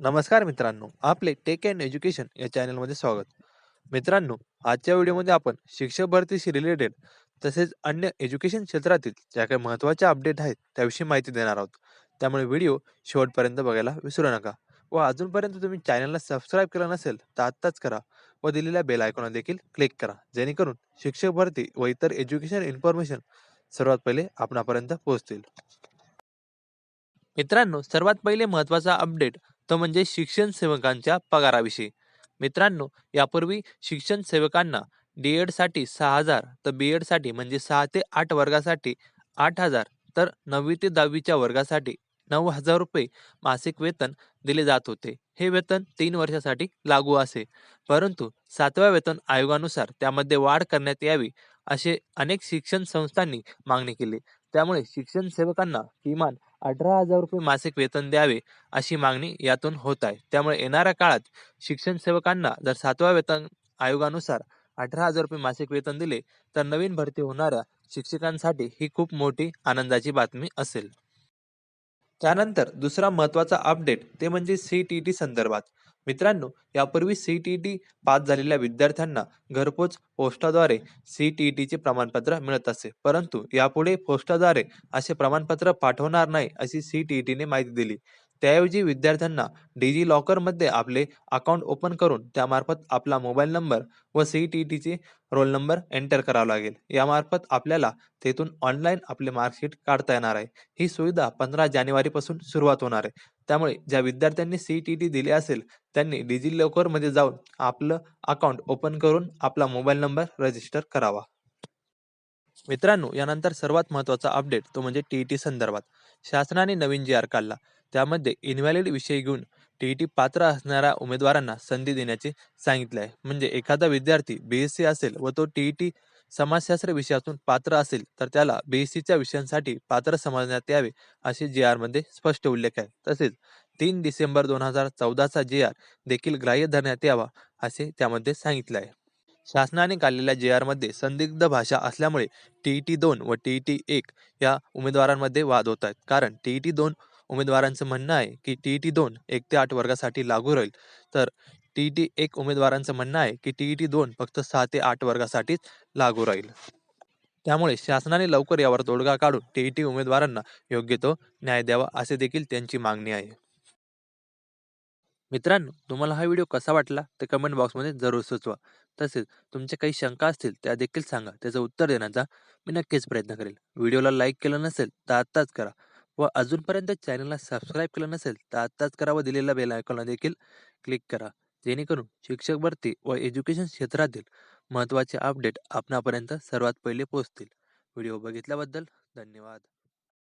नमस्कार मित्रांनो आपले टेक अँड एज्युकेशन या चॅनलमध्ये स्वागत. मित्रांनो आजच्या व्हिडिओमध्ये आपण शिक्षक भरतीशी रिलेटेड तसेच अन्य एज्युकेशन क्षेत्रातील ज्या काही महत्त्वाच्या अपडेट आहेत त्याविषयी माहिती देणार आहोत. त्यामुळे व्हिडिओ शेवटपर्यंत बघायला विसरू नका व अजूनपर्यंत तुम्ही चॅनलला सबस्क्राईब केलं नसेल तर आत्ताच करा व दिलेल्या बेल आयकॉनला देखील क्लिक करा जेणेकरून शिक्षक भरती व इतर एज्युकेशन इन्फॉर्मेशन सर्वात पहिले आपणापर्यंत पोहोचतील. मित्रांनो सर्वात पहिले महत्त्वाचा अपडेट तो म्हणजे शिक्षण सेवकांच्या पगाराविषयी. मित्रांनो यापूर्वी शिक्षण सेवकांना डी एडसाठी सहा हजार तर बी एडसाठी म्हणजे सहा ते आठ वर्गासाठी आठ हजार तर नववी ते दहावीच्या वर्गासाठी नऊ हजार रुपये मासिक वेतन दिले जात होते. हे वेतन तीन वर्षासाठी लागू असे. परंतु सातव्या वेतन आयोगानुसार त्यामध्ये वाढ करण्यात यावी असे अनेक शिक्षण संस्थांनी मागणी केली. त्यामुळे शिक्षण सेवकांना किमान अठरा हजार रुपये मासिक वेतन द्यावे अशी मागणी यातून होत आहे. त्यामुळे येणाऱ्या काळात शिक्षण सेवकांना जर सातव्या वेतन आयोगानुसार अठरा हजार रुपये मासिक वेतन दिले तर नवीन भरती होणाऱ्या शिक्षकांसाठी ही खूप मोठी आनंदाची बातमी असेल. त्यानंतर दुसरा महत्त्वाचा अपडेट ते म्हणजे सी टी टी संदर्भात. मित्रांनो यापूर्वी सी टी टी पास झालेल्या विद्यार्थ्यांना घरपोच पोस्टाद्वारे सी टी टीचे प्रमाणपत्र मिळत असे. परंतु यापुढे पोस्टाद्वारे असे प्रमाणपत्र पाठवणार नाही अशी सी टी टीने माहिती दिली. त्याऐवजी विद्यार्थ्यांना डिजी लॉकरमध्ये आपले अकाउंट ओपन करून त्यामार्फत आपला मोबाईल नंबर व सी टी टीचे रोल नंबर एंटर करावा लागेल. यामार्फत आपल्याला तेथून ऑनलाईन आपले मार्कशीट काढता येणार आहे. ही सुविधा पंधरा जानेवारीपासून सुरुवात होणार आहे. त्यामुळे ज्या विद्यार्थ्यांनी सी टी टी दिली असेल त्यांनी डिजी लॉकरमध्ये जाऊन आपलं अकाउंट ओपन करून आपला मोबाईल नंबर रजिस्टर करावा. मित्रांनो यानंतर सर्वात महत्त्वाचा अपडेट तो म्हणजे टी टी संदर्भात. शासनाने नवीन जी आर काढला त्यामध्ये इनव्हॅलिड विषय घेऊन टी टी पात्र असणाऱ्या उमेदवारांना संधी देण्याचे सांगितले आहे. म्हणजे एखादा विद्यार्थी बी एस सी असेल व तो टी टी समाजशास्त्र विषयातून पात्र असेल तर त्याला बीएससीच्या विषयांसाठी पात्र समजण्यात यावे असे जे आरमध्ये स्पष्ट उल्लेख आहे. तसेच तीन डिसेंबर दोन हजार चौदाचा जे आर देखील ग्राह्य धरण्यात यावा असे त्यामध्ये सांगितले आहे. शासनाने काढलेल्या जे आरमध्ये संदिग्ध भाषा असल्यामुळे टीईटी दोन व टीईटी एक या उमेदवारांमध्ये वाद होत आहेत. कारण टीईटी दोन उमेदवारांचं म्हणणं आहे की टीईटी दोन एक ते आठ वर्गासाठी लागू राहील. तर टीईटी एक उमेदवारांचं म्हणणं आहे की टीईटी दोन फक्त सहा ते आठ वर्गासाठीच लागू राहील. त्यामुळे शासनाने लवकर यावर तोडगा काढून टीईटी उमेदवारांना योग्य तो न्याय द्यावा असे देखील त्यांची मागणी आहे. मित्रांनो तुम्हाला हा व्हिडिओ कसा वाटला ते कमेंट बॉक्समध्ये जरूर सुचवा. तसेच तुमच्या काही शंका असतील त्या देखील सांगा. त्याचं उत्तर देण्याचा मी नक्कीच प्रयत्न करेल. व्हिडिओला लाईक केलं नसेल तर आत्ताच करा व अजूनपर्यंत चॅनलला सबस्क्राईब केलं नसेल तर आत्ताच करा व दिलेल्या बेल आयकॉनला देखील क्लिक करा. जेणेकरून शिक्षक भरती व एज्युकेशन क्षेत्रातील महत्त्वाचे अपडेट आपणापर्यंत सर्वात पहिले पोहोचतील. व्हिडिओ बघितल्याबद्दल धन्यवाद.